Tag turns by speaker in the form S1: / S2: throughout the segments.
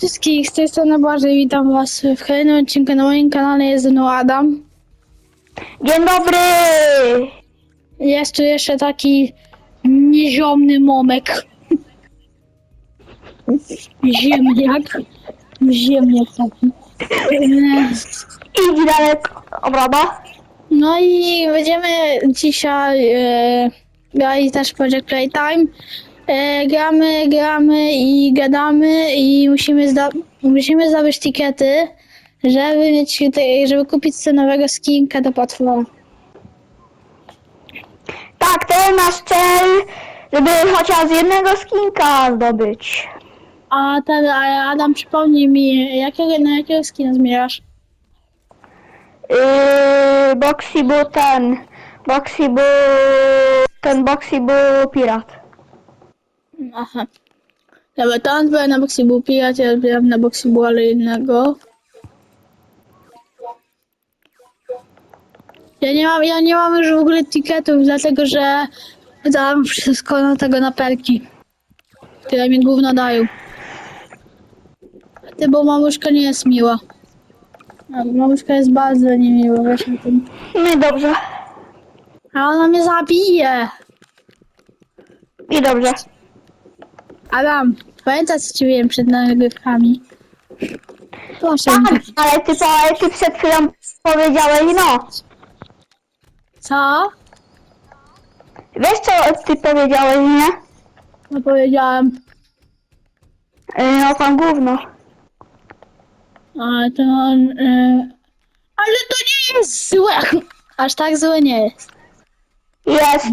S1: Wszystkich z tej strony witam was w kolejnym odcinku na moim kanale, jest ze mną Adam.
S2: Dzień dobry!
S1: Jest tu jeszcze taki nieziomny momek. Ziemniak. Ziemniak taki.
S2: Idź daleko, obrada.
S1: No i będziemy dzisiaj e, grali też Project Playtime. E, gramy, gramy i gadamy i musimy, zda musimy zdobyć tikety, żeby mieć, te- żeby kupić sobie nowego skinka do potwora.
S2: Tak, to jest nasz cel, żeby chociaż jednego skinka zdobyć.
S1: A ten a Adam przypomnij mi, jakiego, na jakiego skina zmierzasz?
S2: Yy, Boxy był ten, Boxy był, ten Boxy był pirat.
S1: Aha. Dobra, to on zbierał na boxy był pirat, ja zbieram na boxy był ale innego. Ja nie mam, ja nie mam już w ogóle tiketów, dlatego że dałam wszystko na tego na perki, które mi gówno dają. Ty, bo mamuszka nie jest miła. A mamuszka jest bardzo niemiła właśnie tym.
S2: No i dobrze,
S1: A ona mnie zabije!
S2: i dobrze.
S1: Adam, pamiętasz co ci wiem przed nagrywkami? Proszę.
S2: Tak, ale ty, ale ty przed chwilą powiedziałeś no.
S1: Co?
S2: Wiesz co ty powiedziałeś, nie?
S1: No powiedziałem.
S2: Yy, no pan gówno.
S1: Ale to on... E... Ale to nie jest złe! Aż tak złe nie jest.
S2: Jest.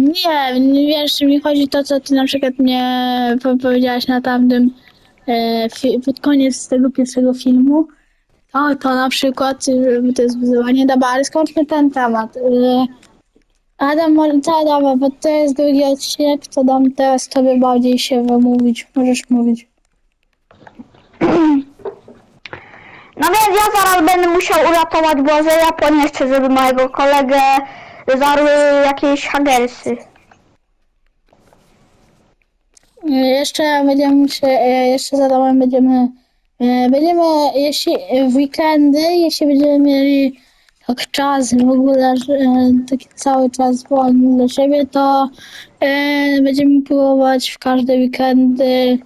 S1: Nie, nie wiesz, mi chodzi to, co ty na przykład mnie po powiedziałaś na tamtym e, pod koniec tego pierwszego filmu. To, to na przykład, to jest wyzwanie, dobra, ale skończmy ten temat. E, Adam, może- co dobra, bo to jest drugi odcinek, to dam teraz tobie bardziej się wymówić. Możesz mówić.
S2: No więc ja zaraz będę musiał uratować nie chcę, żeby mojego kolegę zarły jakieś hagersy.
S1: E, Jeszcze będziemy się, e, jeszcze za domem będziemy, e, będziemy, jeśli w weekendy, jeśli będziemy mieli tak czas w ogóle, e, taki cały czas wolny dla siebie, to e, będziemy próbować w każde weekendy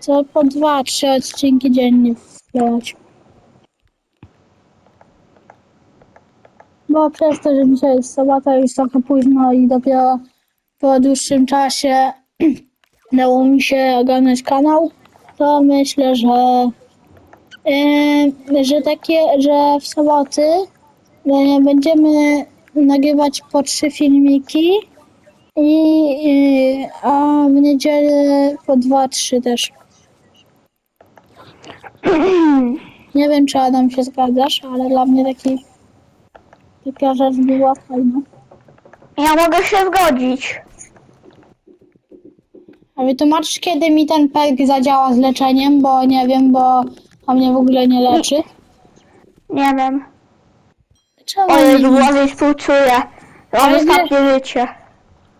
S1: co po dwa, trzy odcinki dziennie wkładać. Bo przez to, że dzisiaj jest sobota już trochę późno i dopiero po dłuższym czasie udało mi się ogarnąć kanał, to myślę, że, yy, że takie, że w soboty yy, będziemy nagrywać po trzy filmiki i yy, a w niedzielę po dwa, trzy też. Nie wiem, czy Adam się zgadzasz, ale dla mnie taki, taka rzecz była fajna.
S2: Ja mogę się zgodzić.
S1: A wytłumaczysz, kiedy mi ten perk zadziała z leczeniem, bo nie wiem, bo on mnie w ogóle nie leczy.
S2: Nie wiem.
S1: Czemu
S2: O Jezu,
S1: nie?
S2: Błażej współczuję. Mam
S1: Ale
S2: ostatnie życie.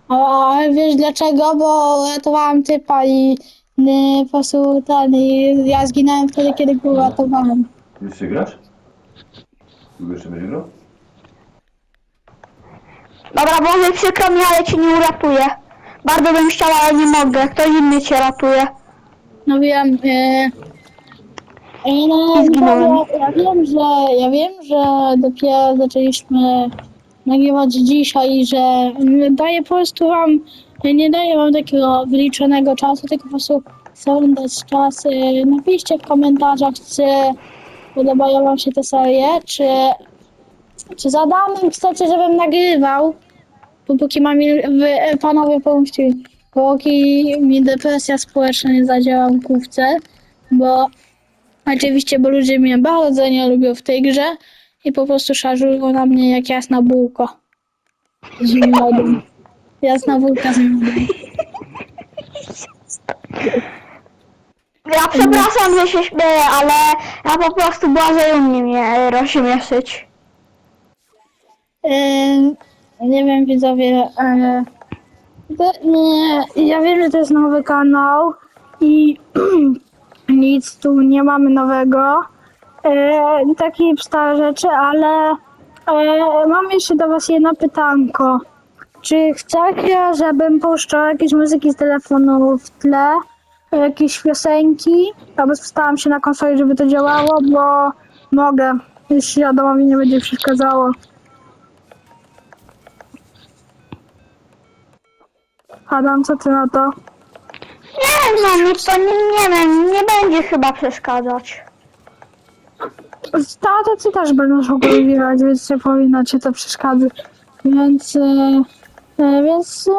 S1: A, wiesz dlaczego? Bo ratowałam typa i y, po prostu ten, i ja zginąłem wtedy, kiedy go ratowałem.
S3: Jeszcze grasz? Długo jeszcze będzie grał?
S2: Dobra, Błażej, przykro mi, ale cię nie uratuję. Bardzo bym chciała, ale nie mogę. Ktoś inny cię ratuje.
S1: No wiem, y, y, no,
S2: I zginąłem.
S1: no, ja wiem, że ja wiem, że dopiero zaczęliśmy nagrywać dzisiaj i że y, daję po prostu wam, nie daję wam takiego wyliczonego czasu, tylko po prostu chcę dać czas. y, Napiszcie w komentarzach, czy podobają wam się te serie, czy, czy za Adamem chcecie, żebym nagrywał, bo póki mam wy, panowie pomóżcie mi, póki mi depresja społeczna nie zadziała w główce, bo oczywiście, bo ludzie mnie bardzo nie lubią w tej grze i po prostu szarżują na mnie jak jasna bułka z miodem. Jasna bułka z miodem.
S2: Ja przepraszam, że się śmieję, ale ja po prostu Błażej umie mnie rozśmieszyć.
S1: Ym, nie wiem, widzowie. E, to, nie, ja wiem, że to jest nowy kanał i nic tu nie mamy nowego. E, takie stare rzeczy, ale e, mam jeszcze do Was jedno pytanko. Czy chcecie, żebym puszczał jakieś muzyki z telefonu w tle, jakieś piosenki, albo staram się na konsoli, żeby to działało, bo mogę, jeśli Adamowi nie będzie przeszkadzało. Adam, co ty na to?
S2: Nie no, mi to nie, nie wiem, nie będzie chyba przeszkadzać.
S1: Tato, ty też będziesz wybierać, więc nie powinno cię to przeszkadzać. Więc, e, e, więc e,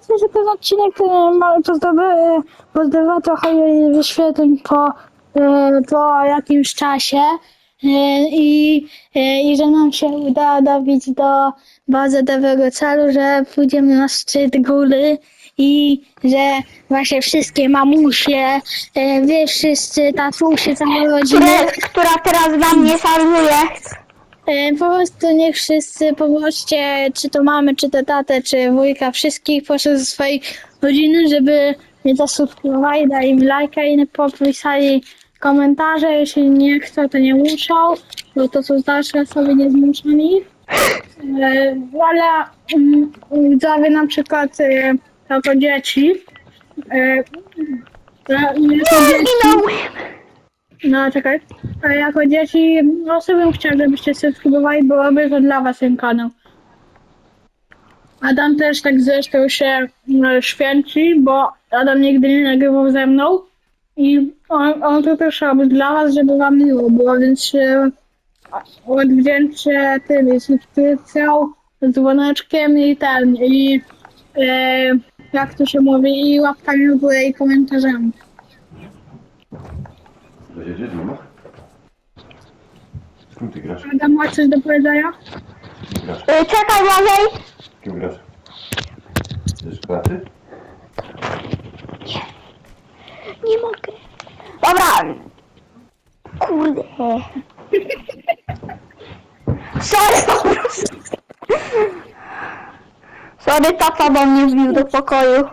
S1: myślę, że ten odcinek e, ma to zdoby, e, pozbywa trochę jej wyświetleń po, e, po jakimś czasie. E, I, e, I że nam się uda dobić do bazowego celu, że pójdziemy na szczyt góry i że właśnie wszystkie mamusie, e, wy wszyscy tatusie, całe rodziny,
S2: Które, która teraz wam nie salwuje.
S1: E, Po prostu niech wszyscy pomóżcie, czy to mamy, czy to tatę, czy wujka, wszystkich proszę ze swojej rodziny, żeby mnie zasubskrybowali, dali im lajka i popisali komentarze. Jeśli nie chcą, to nie muszą, bo to są starsze osoby, nie zmuszam ich. E, Ale mm, widzowie na przykład e, jako dzieci, e, e, jako dzieci
S2: Zginął.
S1: no czekaj. A jako dzieci, no sobie bym chciał, żebyście subskrybowali, bo robię to dla was ten kanał. Adam też tak zresztą się e, święci, bo Adam nigdy nie nagrywał ze mną. I on, on to też robi dla was, żeby wam miło było, więc się odwdzięczę tym i subskrypcją, dzwoneczkiem i ten, i e, jak to się mówi, i łapkami w górę i komentarzami.
S3: Że jedzie dwoma? Z kim ty grasz?
S1: Adam, masz coś do powiedzenia?
S3: Z kim grasz?
S2: Y, Czekaj, Błażej.
S3: Z kim grasz? Jesteś w pracy?
S2: Nie mogę. Dobra. Kurde. Sorry po prostu. Sorry, tata do mnie wbił do pokoju.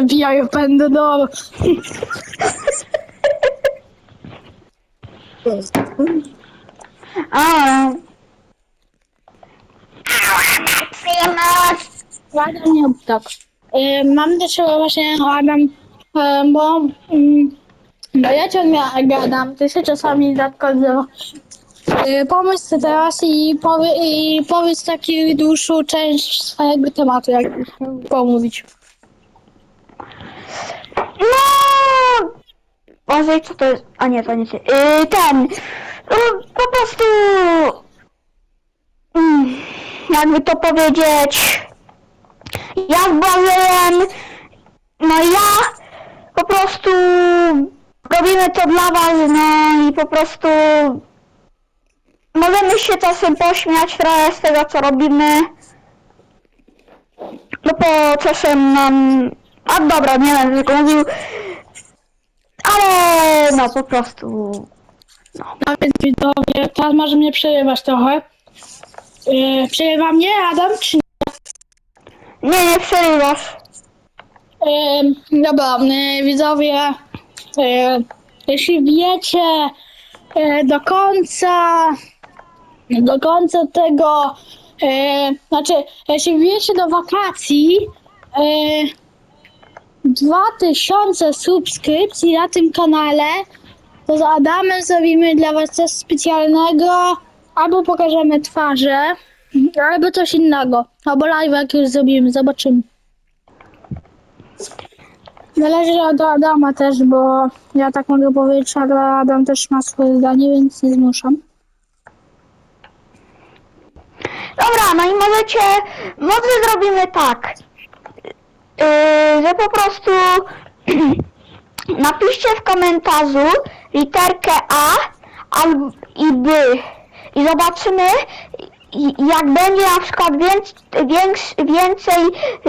S1: Wbijają pędy do...
S2: A. Przyjemność.
S1: Adam nie rób tak. E, mam do ciebie właśnie, Adam, e, bo mm, no ja ciągle gadam, ty się czasami. E, pomyśl sobie teraz i, powie, i powiedz taki dłuższą część swojego tematu, jak pomówić.
S2: No. Boże, co to jest? A nie, to nie ty. Yy, ten. No, po prostu. Mm, jakby to powiedzieć. Ja z Błażejem. No ja po prostu robimy to dla was, no i po prostu możemy się czasem pośmiać trochę z tego co robimy. No bo czasem nam... A dobra, nie wiem, tylko mówił. Ale no po prostu...
S1: A więc widzowie, teraz może mnie przerywać trochę. E, przerywa mnie Adam, czy nie?
S2: Nie, nie przerywasz.
S1: Dobra, e, widzowie, e, jeśli wiecie e, do końca, do końca tego, e, znaczy, jeśli wiecie do wakacji, e, 2000 subskrypcji na tym kanale, to z Adamem zrobimy dla Was coś specjalnego, albo pokażemy twarze, albo coś innego, albo live jak już zrobimy, zobaczymy. Zależy od Adama też, bo ja tak mogę powiedzieć, ale Adam też ma swoje zdanie, więc nie zmuszam.
S2: Dobra, no i możecie... Może zrobimy tak. Yy, że po prostu... napiszcie w komentarzu literkę A albo i B. I zobaczymy, jak będzie na przykład więc, więks, więcej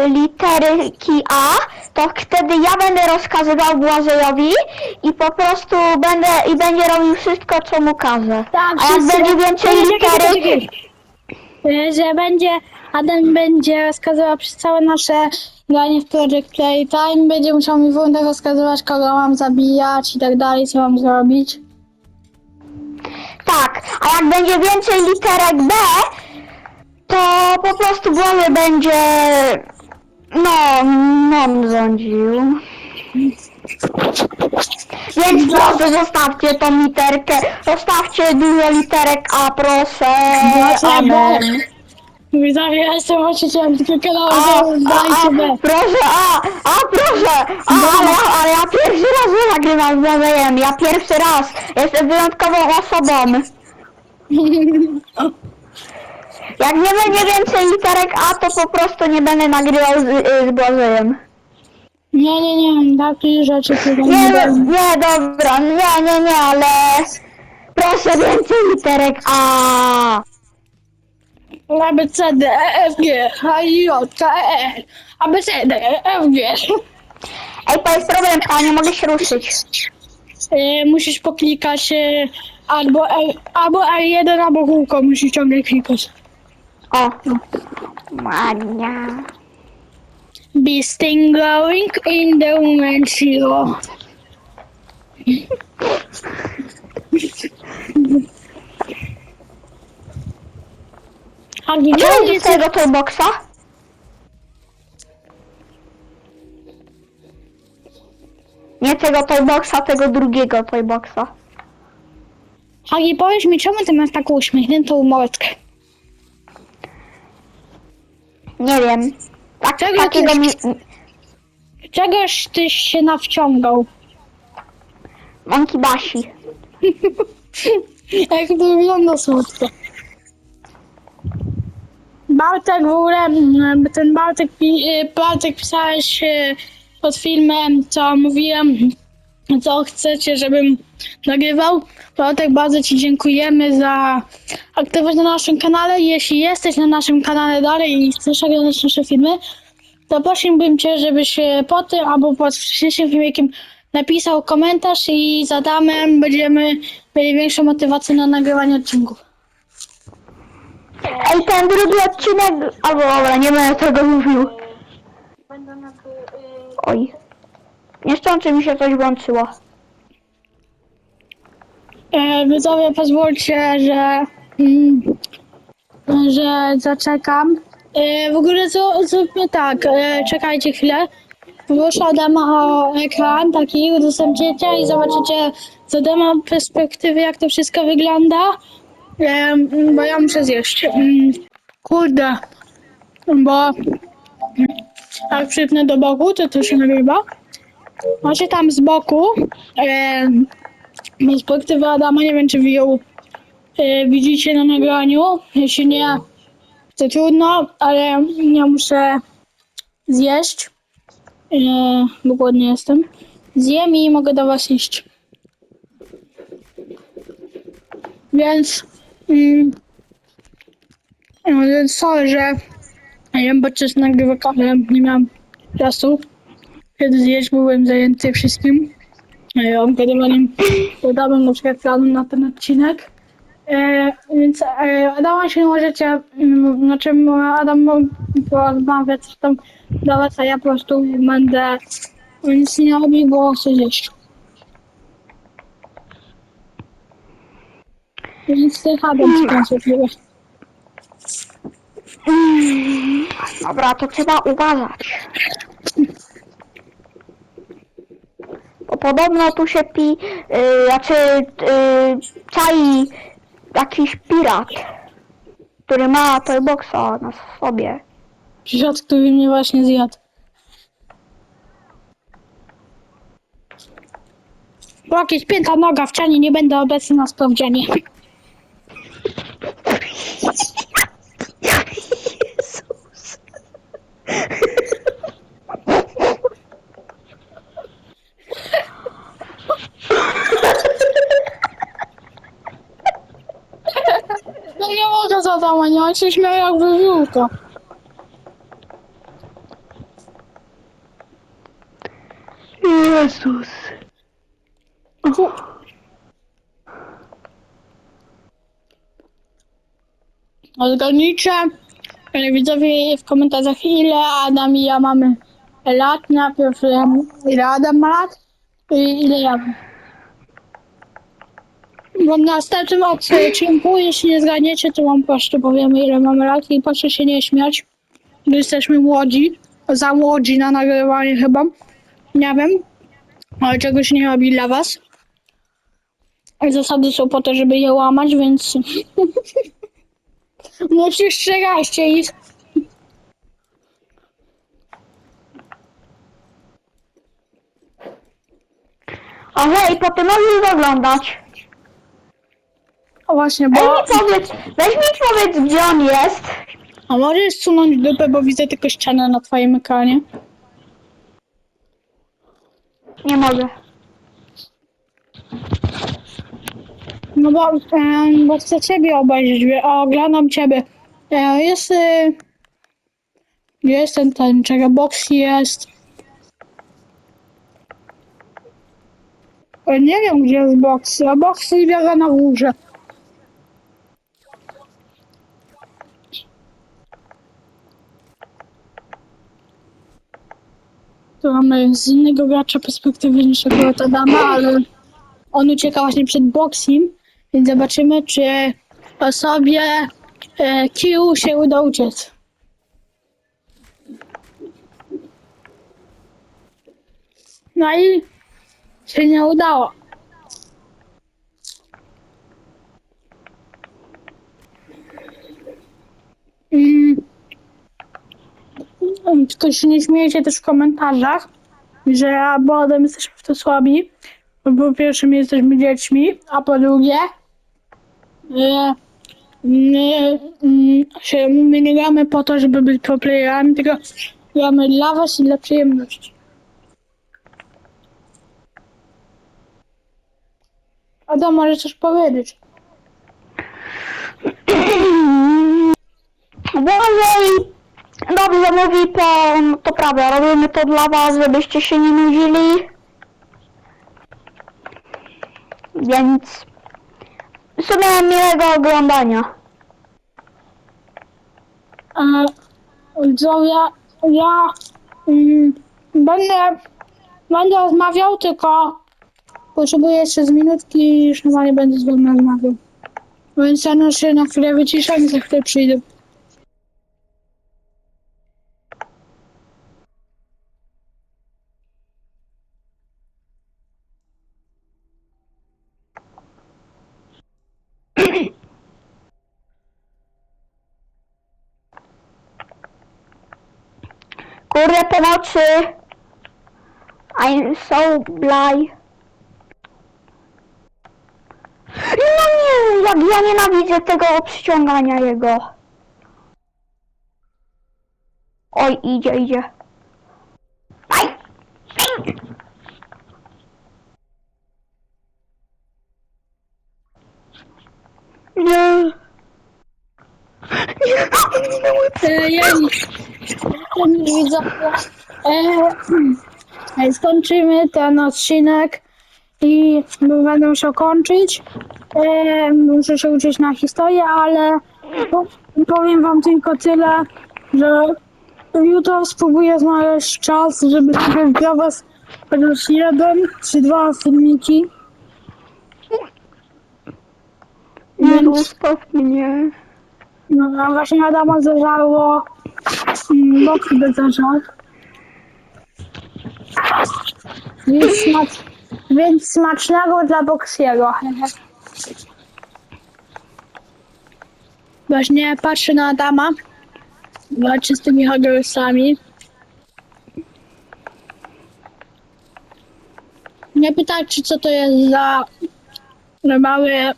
S2: literki A, to wtedy ja będę rozkazywał Błażejowi i po prostu będę i będzie robił wszystko, co mu każę.
S1: Tak,
S2: A jak
S1: wszyscy-
S2: będzie więcej
S1: Czekaj, czekaj,
S2: litery,
S1: czekaj. Y, Że będzie, Adam będzie rozkazywał przez całe nasze granie w Project Playtime. Będzie musiał mi wątek rozkazywać, kogo mam zabijać i tak dalej, co mam zrobić.
S2: Tak, a jak będzie więcej literek B, to po prostu Błażej będzie... No, non rządził. Więc proszę zostawcie tą literkę, zostawcie dużo literek A, proszę.
S1: Dlaczego?
S2: Amen.
S1: Widzowie, ja jestem właścicielem tego kanału,
S2: A, a,
S1: dajcie B.
S2: proszę, a, a, proszę, a, ale, Błażejem, ja pierwszy raz, jestem wyjątkową osobą. Jak nie będzie więcej literek A, to po prostu nie będę nagrywał z, y, z Błażejem.
S1: Nie, nie, nie, takich rzeczy tutaj
S2: Nie,
S1: nie
S2: nie,
S1: będę.
S2: nie, dobra, nie, nie, nie, ale proszę więcej literek A.
S1: A, B, C, D, E, F, G, H, I, J, K, E, L. A, B, C, D, E, F, G.
S2: Ej, to jest problem, a nie mogę się ruszyć.
S1: E, musisz poklikać e, albo, L, albo L1, albo kółko musisz ciągle klikać.
S2: O. Mania.
S1: Be sting glowing in the zero. A gdzie
S2: czemu
S1: jest
S2: z tego toyboxa? Tego toyboxa, tego drugiego toyboxa.
S1: Hagi, powiedz mi, czemu ty masz taką uśmiechniętą mordkę?
S2: Nie wiem. Tak,
S1: Czego
S2: takiego
S1: ty-
S2: mi...
S1: Czegoś tyś się nawciągał?
S2: Monkey Bashi.
S1: Jak to wygląda słodko. Bartek w ogóle, ten Bartek, y, Bartek pisałeś y, pod filmem, co mówiłem, co chcecie, żebym nagrywał. Bartek, bardzo Ci dziękujemy za aktywność na naszym kanale. Jeśli jesteś na naszym kanale dalej i chcesz oglądać nasze filmy, to prosiłbym Cię, żebyś pod tym albo pod dzisiejszym filmikiem napisał komentarz i z Adamem będziemy mieli większą motywację na nagrywanie odcinków.
S2: Ej, ten drugi odcinek... Albo dobra, nie będę tego mówił. Oj. Nieszczęście mi się coś włączyło.
S1: E, widzowie, pozwólcie, że, mm, że zaczekam. E, w ogóle zro- zróbmy tak, e, czekajcie chwilę. Proszę Adama o ekran taki, udostępnicie i zobaczycie z Adama perspektywy, jak to wszystko wygląda. E, bo ja muszę zjeść. Mm, Kurde, bo jak przypnę do boku, to się nagrywa. Macie tam z boku e, perspektywę Adama, nie wiem czy wy ją e, widzicie na nagraniu. Jeśli nie, to trudno, ale ja muszę zjeść, e, bo głodny jestem. Zjem i mogę do was iść. Więc, mm, więc sorry, że ja wiem podczas nagrywa nie miałam czasu. Kiedy zjeść byłem zajęty wszystkim e, obgadywaniem podałem na przykład planu na ten odcinek. E, więc e, Adama się możecie, mm, znaczy m, Adam porozmawia coś tam do was, a ja po prostu będę nic nie robił, bo chcę zjeść. Więc ty Adam się
S2: Dobra, to trzeba uważać. Bo podobno tu się pi... Yy, znaczy... Yy, czai jakiś pirat, który ma toyboxa na sobie.
S1: Świat, który mnie właśnie zjadł. Bo jakieś pięta noga w cianie, nie będę obecny na sprawdzianie.
S2: Jezus.
S1: No zadać, nie on się śmiał jak wyżółka.
S2: Jezus.
S1: Zgadnijcie, ale widzowie w komentarzach ile Adam i ja mamy lat. Najpierw em, ile Adam ma lat i ile ja mam. Bo w następnym odcinku, jeśli nie zgadniecie, to wam po prostu powiemy ile mamy lat i proszę się nie śmiać, bo jesteśmy młodzi, za młodzi na nagrywanie chyba. Nie wiem, ale czegoś nie robi dla was. Zasady są po to, żeby je łamać, więc nie przestrzegajcie ich.
S2: A hej, potem możesz oglądać.
S1: O właśnie,
S2: Weź
S1: bo...
S2: mi powiedz, weź mi powiedz, gdzie on jest.
S1: A możesz sunąć dupę, bo widzę tylko ścianę na twoim ekranie.
S2: Nie mogę.
S1: No bo, em, bo chcę ciebie obejrzeć, wie- a oglądam ciebie. E, jest... Y, gdzie jest ten, ten, czego box jest? E, nie wiem, gdzie jest box, a box biega na górze. Tu mamy z innego gracza perspektywy niż akurat Adama, ale on ucieka właśnie przed boxing, więc zobaczymy, czy osobie e, Q się uda uciec. No i się nie udało. Mm. Mm, Tylko się nie śmiejecie też w komentarzach, że ja bo Adam jesteśmy w to słabi. Bo po pierwsze my jesteśmy dziećmi, a po drugie e, my, mm, się, my nie gramy po to, żeby być pro playerami, tylko gramy dla was i dla przyjemności. Adam, może coś powiedzieć?
S2: Bożej, dobrze mówi to, prawda, robimy to dla was, żebyście się nie nudzili. Więc w sumie miłego oglądania.
S1: E, widzowie, ja mm, będę, będę rozmawiał, tylko potrzebuję jeszcze z minutki i już normalnie będę z wami rozmawiał. Więc ja się na chwilę wyciszam i za chwilę przyjdę.
S2: Pomocy! I'm so blind. No nie, jak ja nienawidzę tego obściągania jego. Oj, idzie, idzie. Aj! Aj! Nie. Nie, on minęły
S1: E, ja już, ja już widzę. E, e, skończymy ten odcinek i będę musiał kończyć. E, muszę się uczyć na historię, ale po, powiem wam tylko tyle, że jutro spróbuję znaleźć czas, żeby nagrać dla was chociaż jeden czy dwa filmiki.
S2: Nie zostaw mnie.
S1: No, właśnie Adama zażarło. Mm, Bok chyba zażarł. Więc, więc smacznego dla Boksiego. Właśnie patrzę na Adama. Walczy z tymi hodorysami. Nie pytajcie, co to jest za mały e,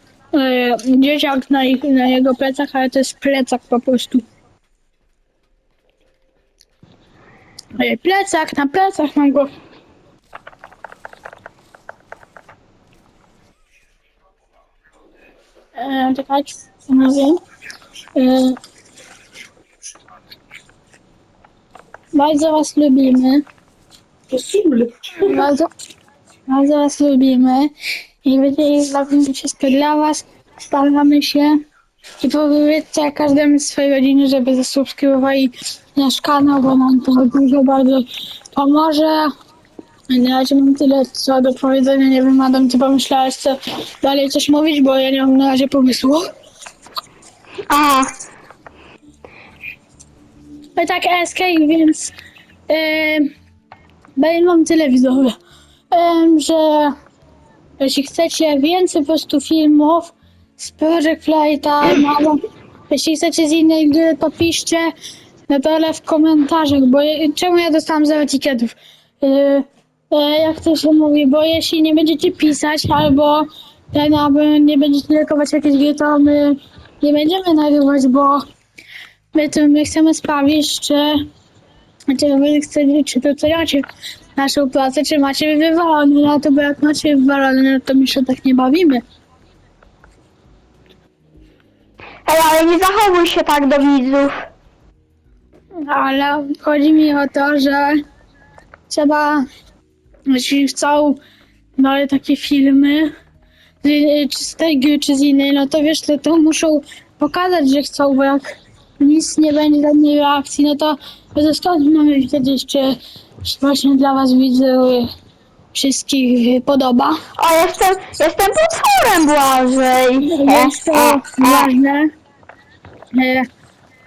S1: dzieciak na, ich, na jego plecach, ale to jest plecak po prostu. E, plecak na plecach mam go. E, czekać, wiem. E, bardzo was lubimy. Bardzo, bardzo was lubimy. I będzie bawimy wszystko dla was. Staramy się. I powiedzcie każdemu z swojej rodziny, żeby zasubskrybowali nasz kanał, bo nam to dużo bardzo pomoże. Na razie mam tyle co do powiedzenia. Nie wiem, Adam, ty pomyślałeś, co dalej coś mówić, bo ja nie mam na razie pomysłu.
S2: A,
S1: No tak, SK, więc yy, mam tyle widzowie, em, że jeśli chcecie więcej po prostu filmów z Project Flighta, no, albo jeśli chcecie z innej gry, to piszcie na dole w komentarzach, bo je, czemu ja dostałam zero etykietów? Yy, e, jak to się mówi, bo jeśli nie będziecie pisać albo ten, albo nie będziecie lekować jakieś gry, to my nie będziemy nagrywać, bo My to my chcemy sprawić, czy, czy wy chcecie, czy doceniacie naszą pracę, czy macie wywalone na to, bo jak macie wywalone, no to my się tak nie bawimy.
S2: ej, ale nie zachowuj się tak do widzów.
S1: Ale chodzi mi o to, że trzeba, jeśli chcą dalej takie filmy, czy z tej gry, czy z innej, no to wiesz, to, to muszą pokazać, że chcą, bo jak nic nie będzie żadnej reakcji, no to to skąd mamy wiedzieć, czy czy właśnie dla was widzę wszystkich podoba.
S2: O, jestem, jestem potworem, Błażej.
S1: Jest to ważne. E,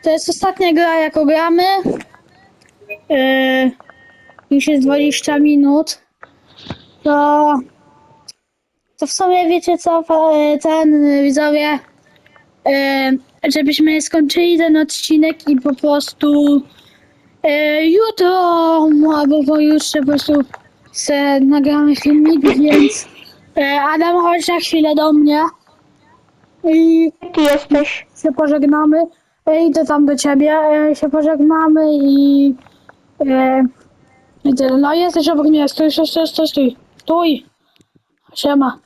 S1: To jest ostatnia gra, jaką gramy. E, Już jest 20 minut. To, to w sumie wiecie co, fa- ten e, widzowie, e, żebyśmy skończyli ten odcinek i po prostu e, jutro albo pojutrze po prostu se nagramy filmik, więc e, Adam chodź na chwilę do mnie i
S2: Ty jesteś.
S1: się pożegnamy. E, Idę tam do ciebie, e, się pożegnamy i... E, i tyle. no jesteś obok mnie, stój, stój, stój, stój, stój. Siema.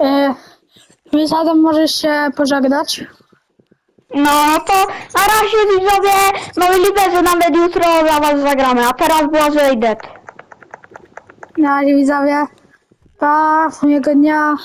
S1: E, więc Adam możesz się pożegnać.
S2: No to na razie widzowie, możliwe, że nawet jutro dla was zagramy, a teraz Błażej dead.
S1: Na razie widzowie. Pa, miłego dnia.